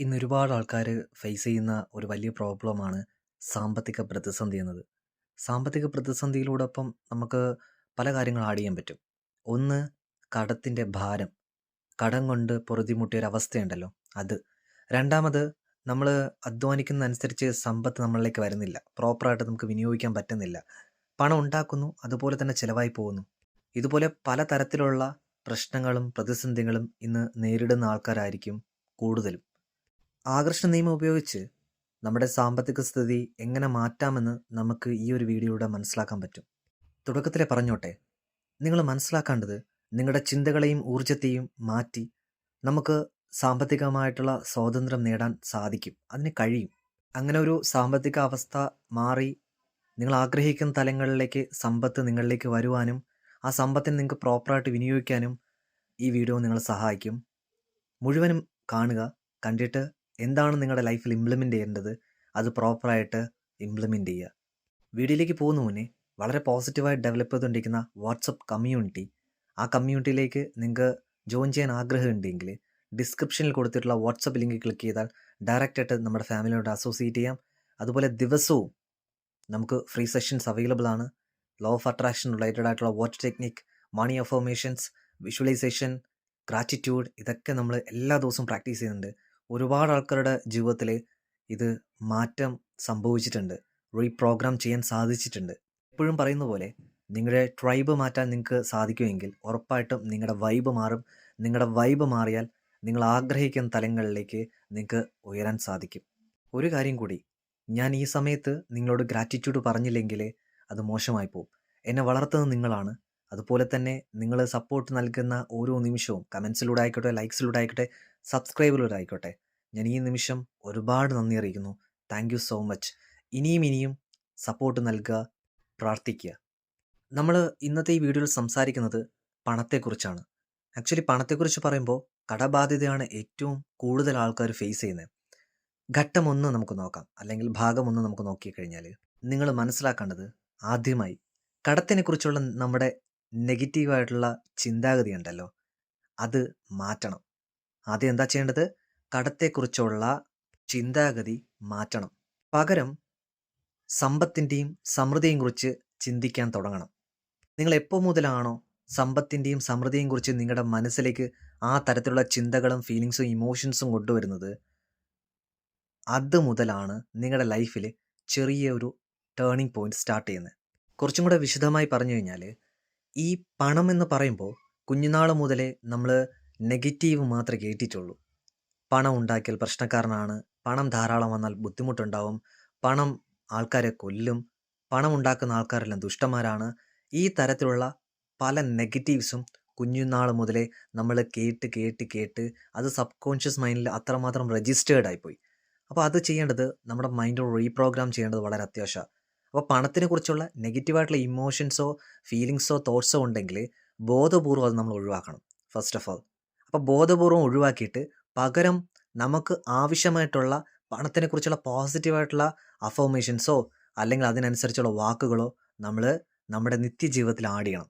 ഇന്ന് ഒരുപാട് ആൾക്കാർ ഫേസ് ചെയ്യുന്ന ഒരു വലിയ പ്രോബ്ലമാണ് സാമ്പത്തിക പ്രതിസന്ധി എന്നത്. സാമ്പത്തിക പ്രതിസന്ധിയിലൂടൊപ്പം നമുക്ക് പല കാര്യങ്ങൾ ആഡ് ചെയ്യാൻ പറ്റും. ഒന്ന് കടത്തിന്റെ ഭാരം. കടം കൊണ്ട് പൊറുതിമുട്ടിയ ഒരവസ്ഥയുണ്ടല്ലോ അത്. രണ്ടാമത് നമ്മൾ അധ്വാനിക്കുന്നതനുസരിച്ച് സമ്പത്ത് നമ്മളിലേക്ക് വരുന്നില്ല. പ്രോപ്പറായിട്ട് നമുക്ക് വിനിയോഗിക്കാൻ പറ്റുന്നില്ല. പണം ഉണ്ടാക്കുന്നു, അതുപോലെ തന്നെ ചിലവായി പോകുന്നു. ഇതുപോലെ പലതരത്തിലുള്ള പ്രശ്നങ്ങളും പ്രതിസന്ധികളും ഇന്ന് നേരിടുന്ന ആൾക്കാരായിരിക്കും കൂടുതലും. ആകർഷണ നിയമം ഉപയോഗിച്ച് നമ്മുടെ സാമ്പത്തിക സ്ഥിതി എങ്ങനെ മാറ്റാമെന്ന് നമുക്ക് ഈ ഒരു വീഡിയോയിലൂടെ മനസ്സിലാക്കാൻ പറ്റും. തുടക്കത്തിലെ പറഞ്ഞോട്ടെ, നിങ്ങൾ മനസ്സിലാക്കേണ്ടത് നിങ്ങളുടെ ചിന്തകളെയും ഊർജത്തെയും മാറ്റി നമുക്ക് സാമ്പത്തികമായിട്ടുള്ള സ്വാതന്ത്ര്യം നേടാൻ സാധിക്കും. അതിന് കഴിയും. അങ്ങനെ ഒരു സാമ്പത്തിക അവസ്ഥ മാറി നിങ്ങൾ ആഗ്രഹിക്കുന്ന തലങ്ങളിലേക്ക് സമ്പത്ത് നിങ്ങളിലേക്ക് വരുവാനും ആ സമ്പത്തിനെ നിങ്ങൾക്ക് പ്രോപ്പറായിട്ട് വിനിയോഗിക്കാനും ഈ വീഡിയോ നിങ്ങളെ സഹായിക്കും. മുഴുവനും കാണുക. കണ്ടിട്ട് എന്താണ് നിങ്ങളുടെ ലൈഫിൽ ഇംപ്ലിമെന്റ് ചെയ്യേണ്ടത് അത് പ്രോപ്പറായിട്ട് ഇംപ്ലിമെന്റ് ചെയ്യുക. വീഡിയോയിലേക്ക് പോകുന്ന മുന്നേ വളരെ പോസിറ്റീവായി ഡെവലപ്പ് ചെയ്തുകൊണ്ടിരിക്കുന്ന വാട്സപ്പ് കമ്മ്യൂണിറ്റി ആ കമ്മ്യൂണിറ്റിയിലേക്ക് നിങ്ങൾക്ക് ജോയിൻ ചെയ്യാൻ ആഗ്രഹമുണ്ടെങ്കിൽ ഡിസ്ക്രിപ്ഷനിൽ കൊടുത്തിട്ടുള്ള വാട്സപ്പ് ലിങ്ക് ക്ലിക്ക് ചെയ്താൽ ഡയറക്റ്റായിട്ട് നമ്മുടെ ഫാമിലിയോട് അസോസിയേറ്റ് ചെയ്യാം. അതുപോലെ ദിവസവും നമുക്ക് ഫ്രീ സെഷൻസ് അവൈലബിൾ ആണ്. ലോ ഓഫ് അട്രാക്ഷൻ റിലേറ്റഡ് ആയിട്ടുള്ള watch technique, money affirmations, visualisation, gratitude ഇതൊക്കെ നമ്മൾ എല്ലാ ദിവസവും പ്രാക്ടീസ് ചെയ്യുന്നുണ്ട്. ഒരുപാട് ആൾക്കാരുടെ ജീവിതത്തിൽ ഇത് മാറ്റം സംഭവിച്ചിട്ടുണ്ട്. റീപ്രോഗ്രാം ചെയ്യാൻ സാധിച്ചിട്ടുണ്ട്. എപ്പോഴും പറയുന്ന പോലെ നിങ്ങളുടെ ട്രൈബ് മാറ്റാൻ നിങ്ങൾക്ക് സാധിക്കുമെങ്കിൽ ഉറപ്പായിട്ടും നിങ്ങളുടെ വൈബ് മാറും. നിങ്ങളുടെ വൈബ് മാറിയാൽ നിങ്ങൾ ആഗ്രഹിക്കുന്ന തലങ്ങളിലേക്ക് നിങ്ങൾക്ക് ഉയരാൻ സാധിക്കും. ഒരു കാര്യം കൂടി, ഞാൻ ഈ സമയത്ത് നിങ്ങളോട് ഗ്രാറ്റിറ്റ്യൂഡ് പറഞ്ഞില്ലെങ്കിൽ അത് മോശമായി പോകും. എന്നെ വളർത്തുന്നത് നിങ്ങളാണ്. അതുപോലെ തന്നെ നിങ്ങൾ സപ്പോർട്ട് നൽകുന്ന ഓരോ നിമിഷവും കമൻസിലൂടെ ആയിക്കോട്ടെ, ലൈക്സിലൂടെ ആയിക്കോട്ടെ, സബ്സ്ക്രൈബിലൂടെ ആയിക്കോട്ടെ, ഞാൻ ഈ നിമിഷം ഒരുപാട് നന്ദി അറിയിക്കുന്നു. Thank so much. ഇനിയും ഇനിയും സപ്പോർട്ട് നൽകുക, പ്രാർത്ഥിക്കുക. നമ്മൾ ഇന്നത്തെ ഈ വീഡിയോയിൽ സംസാരിക്കുന്നത് പണത്തെക്കുറിച്ചാണ്. ആക്ച്വലി പണത്തെക്കുറിച്ച് പറയുമ്പോൾ കടബാധ്യതയാണ് ഏറ്റവും കൂടുതൽ ആൾക്കാർ ഫേസ് ചെയ്യുന്നത്. ഘട്ടം ഒന്ന് നമുക്ക് നോക്കാം. അല്ലെങ്കിൽ ഭാഗം ഒന്ന് നമുക്ക് നോക്കിക്കഴിഞ്ഞാൽ നിങ്ങൾ മനസ്സിലാക്കേണ്ടത് ആദ്യമായി കടത്തിനെക്കുറിച്ചുള്ള നമ്മുടെ നെഗറ്റീവായിട്ടുള്ള ചിന്താഗതി ഉണ്ടല്ലോ അത് മാറ്റണം. ആദ്യം എന്താ ചെയ്യേണ്ടത്? കടത്തെക്കുറിച്ചുള്ള ചിന്താഗതി മാറ്റണം. പകരം സമ്പത്തിന്റെയും സമൃദ്ധിയും കുറിച്ച് ചിന്തിക്കാൻ തുടങ്ങണം. നിങ്ങൾ എപ്പോൾ മുതലാണോ സമ്പത്തിന്റെയും സമൃദ്ധിയും കുറിച്ച് നിങ്ങളുടെ മനസ്സിലേക്ക് ആ തരത്തിലുള്ള ചിന്തകളും ഫീലിങ്സും ഇമോഷൻസും കൊണ്ടുവരുന്നത് അത് മുതലാണ് നിങ്ങളുടെ ലൈഫിൽ ചെറിയ ഒരു ടേണിംഗ് പോയിന്റ് സ്റ്റാർട്ട് ചെയ്യുന്നത്. കുറച്ചും കൂടെ വിശദമായി പറഞ്ഞു കഴിഞ്ഞാൽ ഈ പണം എന്ന് പറയുമ്പോൾ കുഞ്ഞുനാൾ മുതലേ നമ്മൾ നെഗറ്റീവ് മാത്രമേ കേട്ടിട്ടുള്ളൂ. പണം ഉണ്ടാക്കിയാൽ പ്രശ്നക്കാരനാണ്. പണം ധാരാളം വന്നാൽ ബുദ്ധിമുട്ടുണ്ടാവും. പണം ആൾക്കാരെ കൊല്ലും. പണം ഉണ്ടാക്കുന്ന ആൾക്കാരെല്ലാം ദുഷ്ടന്മാരാണ്. ഈ തരത്തിലുള്ള പല നെഗറ്റീവ്സും കുഞ്ഞുനാൾ മുതലേ നമ്മൾ കേട്ട് കേട്ട് കേട്ട് അത് സബ് കോൺഷ്യസ് മൈൻഡിൽ അത്രമാത്രം രജിസ്റ്റേർഡ് ആയിപ്പോയി. അപ്പോൾ അത് ചെയ്യേണ്ടത് നമ്മുടെ മൈൻഡ് റീപ്രോഗ്രാം ചെയ്യേണ്ടത് വളരെ അത്യാവശ്യമാണ്. അപ്പോൾ പണത്തിനെ കുറിച്ചുള്ള നെഗറ്റീവായിട്ടുള്ള ഇമോഷൻസോ ഫീലിങ്സോ തോട്ട്സോ ഉണ്ടെങ്കിൽ ബോധപൂർവം അത് നമ്മൾ ഒഴിവാക്കണം ഫസ്റ്റ് ഓഫ് ഓൾ. അപ്പോൾ ബോധപൂർവം ഒഴിവാക്കിയിട്ട് പകരം നമുക്ക് ആവശ്യമായിട്ടുള്ള പണത്തിനെക്കുറിച്ചുള്ള പോസിറ്റീവായിട്ടുള്ള അഫർമേഷൻസോ അല്ലെങ്കിൽ അതിനനുസരിച്ചുള്ള വാക്കുകളോ നമ്മൾ നമ്മുടെ നിത്യജീവിതത്തിൽ ആഡ് ചെയ്യണം.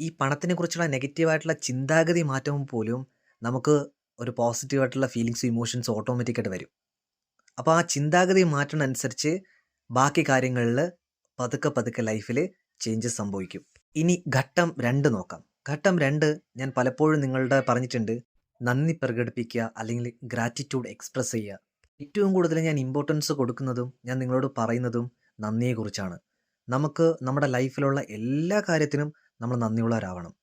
ഈ പണത്തിനെക്കുറിച്ചുള്ള നെഗറ്റീവായിട്ടുള്ള ചിന്താഗതി മാറ്റുമ്പോൾ പോലും നമുക്ക് ഒരു പോസിറ്റീവായിട്ടുള്ള ഫീലിങ്സും ഇമോഷൻസും ഓട്ടോമാറ്റിക്കായിട്ട് വരും. അപ്പോൾ ആ ചിന്താഗതി മാറ്റുന്നതനുസരിച്ച് ബാക്കി കാര്യങ്ങളിൽ പതുക്കെ പതുക്കെ ലൈഫിൽ ചേഞ്ചസ് സംഭവിക്കും. ഇനി ഘട്ടം രണ്ട് നോക്കാം. ഘട്ടം രണ്ട് ഞാൻ പലപ്പോഴും നിങ്ങളുടെ പറഞ്ഞിട്ടുണ്ട്. നന്ദി പ്രകടിപ്പിക്കുക അല്ലെങ്കിൽ ഗ്രാറ്റിറ്റ്യൂഡ് എക്സ്പ്രസ് ചെയ്യുക. ഏറ്റവും കൂടുതൽ ഞാൻ ഇമ്പോർട്ടൻസ് കൊടുക്കുന്നതും ഞാൻ നിങ്ങളോട് പറയുന്നതും നന്ദിയെക്കുറിച്ചാണ്. നമുക്ക് നമ്മുടെ ലൈഫിലുള്ള എല്ലാ കാര്യത്തിനും നമ്മൾ നന്ദിയുള്ളവരാവണം.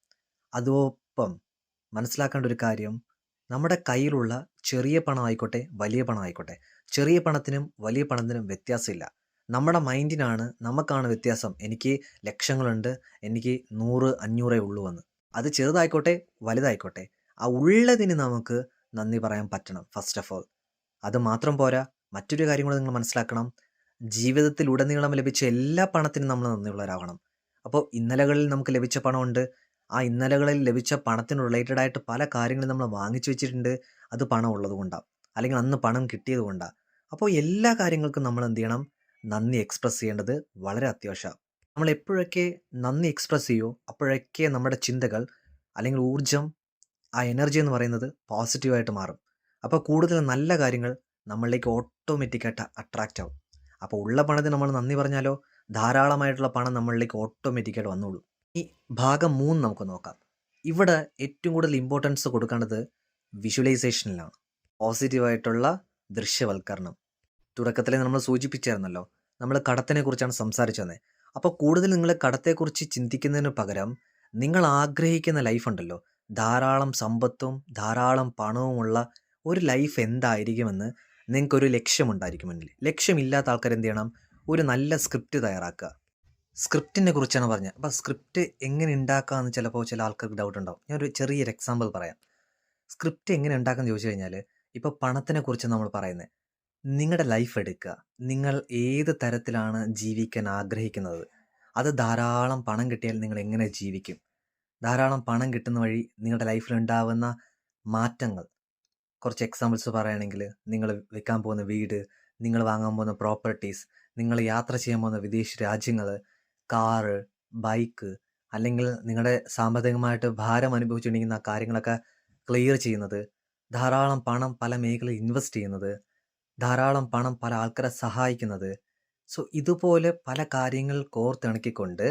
അതോപ്പം മനസ്സിലാക്കേണ്ട ഒരു കാര്യം നമ്മുടെ കയ്യിലുള്ള ചെറിയ പണമായിക്കോട്ടെ വലിയ പണമായിക്കോട്ടെ ചെറിയ പണത്തിനും വലിയ പണത്തിനും വ്യത്യാസമില്ല. നമ്മുടെ മൈൻഡിനാണ് നമുക്കാണ് വ്യത്യാസം. എനിക്ക് ലക്ഷങ്ങളുണ്ട്. എനിക്ക് നൂറ് അഞ്ഞൂറേ ഉള്ളൂ എന്ന്. അത് ചെറുതായിക്കോട്ടെ, വലുതായിക്കോട്ടെ ആ ഉള്ളതിന് നമുക്ക് നന്ദി പറയാൻ പറ്റണം ഫസ്റ്റ് ഓഫ് ഓൾ. അത് മാത്രം പോരാ മറ്റൊരു കാര്യം കൂടെ നിങ്ങൾ മനസ്സിലാക്കണം. ജീവിതത്തിൽ ഉടനീളം ലഭിച്ച എല്ലാ പണത്തിനും നമ്മൾ നന്ദിയുള്ളവരാവണം. അപ്പോൾ ഇന്നലകളിൽ നമുക്ക് ലഭിച്ച പണമുണ്ട്. ആ ഇന്നലകളിൽ ലഭിച്ച പണത്തിന് റിലേറ്റഡ് ആയിട്ട് പല കാര്യങ്ങളും നമ്മൾ വാങ്ങിച്ചു വെച്ചിട്ടുണ്ട്. അത് പണം ഉള്ളത് കൊണ്ടാ. അല്ലെങ്കിൽ അന്ന് പണം കിട്ടിയത് കൊണ്ടാണ് അപ്പോൾ എല്ലാ കാര്യങ്ങൾക്കും നമ്മൾ എന്ത് ചെയ്യണം? നന്ദി എക്സ്പ്രസ് ചെയ്യേണ്ടത് വളരെ അത്യാവശ്യമാണ്. നമ്മൾ എപ്പോഴൊക്കെ നന്ദി എക്സ്പ്രസ് ചെയ്യുമോ അപ്പോഴൊക്കെ നമ്മുടെ ചിന്തകൾ അല്ലെങ്കിൽ ഊർജം ആ എനർജി എന്ന് പറയുന്നത് പോസിറ്റീവായിട്ട് മാറും. അപ്പോൾ കൂടുതൽ നല്ല കാര്യങ്ങൾ നമ്മളിലേക്ക് ഓട്ടോമാറ്റിക്കായിട്ട് അട്രാക്റ്റ് ആവും. അപ്പോൾ ഉള്ള പണത്തിന് നമ്മൾ നന്ദി പറഞ്ഞാലോ? ധാരാളമായിട്ടുള്ള പണം നമ്മളിലേക്ക് ഓട്ടോമാറ്റിക്കായിട്ട് വന്നോളൂ. ഈ ഭാഗം മൂന്ന് നമുക്ക് നോക്കാം. ഇവിടെ ഏറ്റവും കൂടുതൽ ഇമ്പോർട്ടൻസ് കൊടുക്കേണ്ടത് വിഷ്വലൈസേഷനിലാണ് പോസിറ്റീവായിട്ടുള്ള ദൃശ്യവൽക്കരണം. തുടക്കത്തിൽ നമ്മൾ സൂചിപ്പിച്ചായിരുന്നല്ലോ. നമ്മൾ കടത്തിനെ കുറിച്ചാണ് സംസാരിച്ചു വന്നത് അപ്പോൾ കൂടുതൽ നിങ്ങൾ കടത്തെക്കുറിച്ച് ചിന്തിക്കുന്നതിന് പകരം നിങ്ങൾ ആഗ്രഹിക്കുന്ന ലൈഫ് ഉണ്ടല്ലോ. ധാരാളം സമ്പത്തും ധാരാളം പണവുമുള്ള ഒരു ലൈഫ് എന്തായിരിക്കുമെന്ന് നിങ്ങൾക്കൊരു ലക്ഷ്യമുണ്ടായിരിക്കുമെങ്കിൽ ലക്ഷ്യമില്ലാത്ത ആൾക്കാർ എന്ത് ചെയ്യണം? ഒരു നല്ല സ്ക്രിപ്റ്റ് തയ്യാറാക്കുക. സ്ക്രിപ്റ്റിനെ കുറിച്ചാണ് പറഞ്ഞത്. അപ്പോൾ സ്ക്രിപ്റ്റ് എങ്ങനെ ഉണ്ടാക്കാമെന്ന് ചിലപ്പോൾ ചില ആൾക്കാർക്ക് ഡൗട്ട് ഉണ്ടാവും. ഞാനൊരു ചെറിയൊരു എക്സാമ്പിൾ പറയാം. സ്ക്രിപ്റ്റ് എങ്ങനെ ഉണ്ടാക്കാമെന്ന് ചോദിച്ചു കഴിഞ്ഞാൽ ഇപ്പോൾ പണത്തിനെ കുറിച്ച് നമ്മൾ പറയുന്നത്. നിങ്ങളുടെ ലൈഫ് എടുക്കുക നിങ്ങൾ ഏത് തരത്തിലാണ് ജീവിക്കാൻ ആഗ്രഹിക്കുന്നത്? അത് ധാരാളം പണം കിട്ടിയാൽ നിങ്ങൾ എങ്ങനെ ജീവിക്കും? ധാരാളം പണം കിട്ടുന്ന വഴി നിങ്ങളുടെ ലൈഫിൽ ഉണ്ടാവുന്ന മാറ്റങ്ങൾ. കുറച്ച് എക്സാമ്പിൾസ് പറയുകയാണെങ്കിൽ നിങ്ങൾ വിൽക്കാൻ പോകുന്ന വീട് നിങ്ങൾ വാങ്ങാൻ പോകുന്ന പ്രോപ്പർട്ടീസ് നിങ്ങൾ യാത്ര ചെയ്യാൻ പോകുന്ന വിദേശ രാജ്യങ്ങൾ കാറ് ബൈക്ക് അല്ലെങ്കിൽ നിങ്ങളുടെ സാമ്പത്തികമായിട്ട് ഭാരം അനുഭവിച്ചുകൊണ്ടിരിക്കുന്ന കാര്യങ്ങളൊക്കെ ക്ലിയർ ചെയ്യുന്നത് ധാരാളം പണം പല മേഖലയിൽ ഇൻവെസ്റ്റ് ചെയ്യുന്നത് ധാരാളം പണം പല ആൾക്കാരെ സഹായിക്കുന്നത്. സോ ഇതുപോലെ പല കാര്യങ്ങൾ കോർത്തിണക്കിക്കൊണ്ട്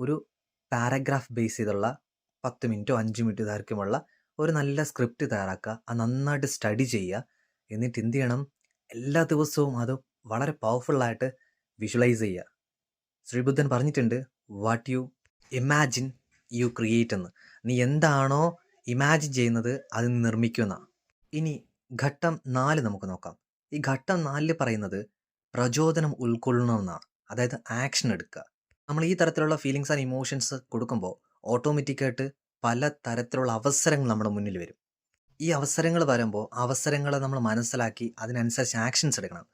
ഒരു പാരഗ്രാഫ് ബേസ് ചെയ്തുള്ള പത്ത് മിനിറ്റോ അഞ്ച് മിനിറ്റോ ദൈർഘ്യമുള്ള ഒരു നല്ല സ്ക്രിപ്റ്റ് തയ്യാറാക്കുക അത് നന്നായിട്ട് സ്റ്റഡി ചെയ്യുക എന്നിട്ട് എന്ത് ചെയ്യണം? എല്ലാ ദിവസവും അത് വളരെ പവർഫുള്ളായിട്ട് വിഷ്വലൈസ് ചെയ്യുക. ശ്രീബുദ്ധൻ പറഞ്ഞിട്ടുണ്ട് what you imagine you create എന്ന്. നീ എന്താണോ ഇമാജിൻ ചെയ്യുന്നത് അത് നിർമ്മിക്കുന്ന ഇനി ഘട്ടം നാല് നമുക്ക് നോക്കാം. ഈ ഘട്ടം നാലിൽ പറയുന്നത് പ്രചോദനം ഉൾക്കൊള്ളണമെന്നാണ്. അതായത് ആക്ഷൻ എടുക്കുക. നമ്മൾ ഈ തരത്തിലുള്ള ഫീലിങ്സ് ആൻഡ് ഇമോഷൻസ് കൊടുക്കുമ്പോൾ ഓട്ടോമാറ്റിക്കായിട്ട് പല തരത്തിലുള്ള അവസരങ്ങൾ നമ്മുടെ മുന്നിൽ വരും. ഈ അവസരങ്ങൾ വരുമ്പോൾ അവസരങ്ങളെ നമ്മൾ മനസ്സിലാക്കി അതിനനുസരിച്ച് ആക്ഷൻസ് എടുക്കണം.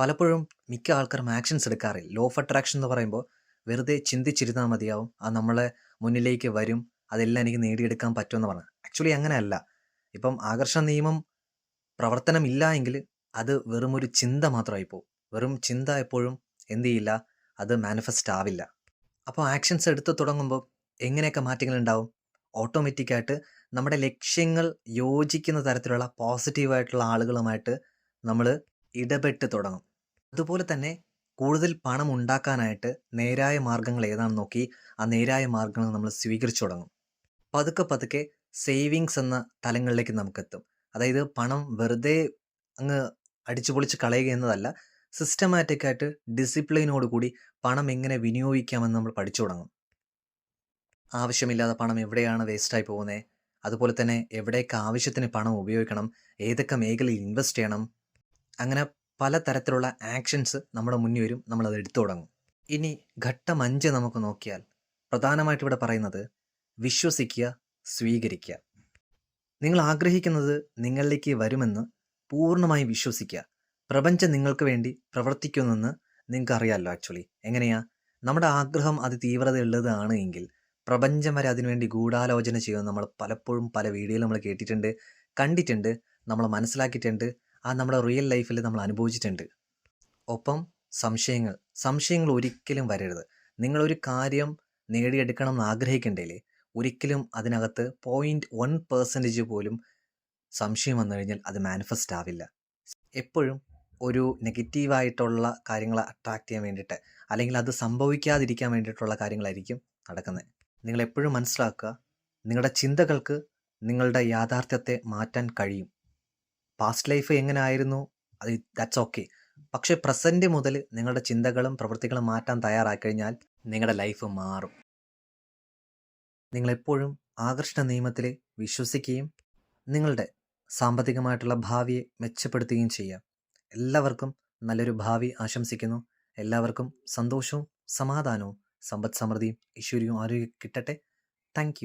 പലപ്പോഴും മിക്ക ആൾക്കാരും ആക്ഷൻസ് എടുക്കാറില്ല. ലോ ഓഫ് അട്രാക്ഷൻ എന്ന് പറയുമ്പോൾ വെറുതെ ചിന്തിച്ചിരുന്നാൽ മതിയാവും. അത് നമ്മളെ മുന്നിലേക്ക് വരും. അതെല്ലാം എനിക്ക് നേടിയെടുക്കാൻ പറ്റുമെന്ന് പറഞ്ഞു. ആക്ച്വലി അങ്ങനെയല്ല. ഇപ്പം ആകർഷണ നിയമം പ്രവർത്തനമില്ല എങ്കിൽ അത് വെറും ഒരു ചിന്ത മാത്രമായി പോകും വെറും ചിന്ത എപ്പോഴും എന്ത് ചെയ്യില്ല അത് മാനിഫെസ്റ്റ് ആവില്ല. അപ്പോൾ ആക്ഷൻസ് എടുത്ത് തുടങ്ങുമ്പോൾ എങ്ങനെയൊക്കെ മാറ്റങ്ങൾ ഉണ്ടാവും? ഓട്ടോമാറ്റിക്കായിട്ട് നമ്മുടെ ലക്ഷ്യങ്ങൾ യോജിക്കുന്ന തരത്തിലുള്ള പോസിറ്റീവായിട്ടുള്ള ആളുകളുമായിട്ട് നമ്മൾ ഇടപെട്ട് തുടങ്ങും. അതുപോലെ തന്നെ കൂടുതൽ പണം ഉണ്ടാക്കാനായിട്ട് നേരായ മാർഗങ്ങൾ ഏതാണെന്ന് നോക്കി ആ നേരായ മാർഗങ്ങൾ നമ്മൾ സ്വീകരിച്ചു തുടങ്ങും. പതുക്കെ പതുക്കെ സേവിങ്സ് എന്ന തലങ്ങളിലേക്ക് നമുക്കെത്തും. അതായത് പണം വെറുതെ അങ്ങ് അടിച്ചു പൊളിച്ച് കളയുക എന്നതല്ല സിസ്റ്റമാറ്റിക് ആയിട്ട് ഡിസിപ്ലിനോട് കൂടി പണം എങ്ങനെ വിനിയോഗിക്കാമെന്ന് നമ്മൾ പഠിച്ചു തുടങ്ങും. ആവശ്യമില്ലാതെ പണം എവിടെയാണ് വേസ്റ്റായി പോകുന്നത് അതുപോലെ തന്നെ എവിടെയൊക്കെ ആവശ്യത്തിന് പണം ഉപയോഗിക്കണം? ഏതൊക്കെ മേഖലയിൽ ഇൻവെസ്റ്റ് ചെയ്യണം? അങ്ങനെ പല തരത്തിലുള്ള ആക്ഷൻസ് നമ്മുടെ മുന്നിൽ വരും നമ്മളത് എടുത്തു തുടങ്ങും. ഇനി ഘട്ടം അഞ്ച് നമുക്ക് നോക്കിയാൽ പ്രധാനമായിട്ട് ഇവിടെ പറയുന്നത് വിശ്വസിക്കുക സ്വീകരിക്കുക. നിങ്ങൾ ആഗ്രഹിക്കുന്നത് നിങ്ങളിലേക്ക് വരുമെന്ന് പൂർണമായി വിശ്വസിക്കുക. പ്രപഞ്ചം നിങ്ങൾക്ക് വേണ്ടി പ്രവർത്തിക്കുന്നെന്ന് നിങ്ങൾക്ക് അറിയാമല്ലോ ആക്ച്വലി എങ്ങനെയാ? നമ്മുടെ ആഗ്രഹം അത് തീവ്രതയുള്ളതാണ് എങ്കിൽ പ്രപഞ്ചം വരെ അതിനുവേണ്ടി ഗൂഢാലോചന ചെയ്യുമെന്ന് നമ്മൾ പലപ്പോഴും പല വീഡിയോയിൽ നമ്മൾ കേട്ടിട്ടുണ്ട് കണ്ടിട്ടുണ്ട് നമ്മൾ മനസ്സിലാക്കിയിട്ടുണ്ട് ആ നമ്മുടെ റിയൽ ലൈഫിൽ നമ്മൾ അനുഭവിച്ചിട്ടുണ്ട്. ഒപ്പം സംശയങ്ങൾ. സംശയങ്ങൾ ഒരിക്കലും വരരുത്. നിങ്ങളൊരു കാര്യം നേടിയെടുക്കണം എന്ന് ആഗ്രഹിക്കണ്ടേലേ ഒരിക്കലും അതിനകത്ത് പോയിന്റ് വൺ പെർസെന്റേജ് പോലും സംശയം വന്നു കഴിഞ്ഞാൽ അത് മാനിഫെസ്റ്റ് ആവില്ല. എപ്പോഴും ഒരു നെഗറ്റീവായിട്ടുള്ള കാര്യങ്ങളെ അട്രാക്റ്റ് ചെയ്യാൻ വേണ്ടിയിട്ട് അല്ലെങ്കിൽ അത് സംഭവിക്കാതിരിക്കാൻ വേണ്ടിയിട്ടുള്ള കാര്യങ്ങളായിരിക്കും നടക്കുന്നത് നിങ്ങൾ എപ്പോഴും മനസ്സിലാക്കുക നിങ്ങളുടെ ചിന്തകൾക്ക് നിങ്ങളുടെ യാഥാർത്ഥ്യത്തെ മാറ്റാൻ കഴിയും. പാസ്റ്റ് ലൈഫ് എങ്ങനെ ആയിരുന്നു അത് ദാറ്റ്സ് ഓക്കെ പക്ഷേ പ്രസന്റ് മുതൽ നിങ്ങളുടെ ചിന്തകളും പ്രവൃത്തികളും മാറ്റാൻ തയ്യാറായി കഴിഞ്ഞാൽ നിങ്ങളുടെ ലൈഫ് മാറും. നിങ്ങളെപ്പോഴും ആകർഷണ നിയമത്തിൽ വിശ്വസിക്കുകയും നിങ്ങളുടെ സാമ്പത്തികമായിട്ടുള്ള ഭാവിയെ മെച്ചപ്പെടുത്തുകയും ചെയ്യാം. എല്ലാവർക്കും നല്ലൊരു ഭാവി ആശംസിക്കുന്നു. എല്ലാവർക്കും സന്തോഷവും സമാധാനവും സമ്പദ് സമൃദ്ധിയും ഈശ്വര്യവും ആരോഗ്യം കിട്ടട്ടെ. താങ്ക്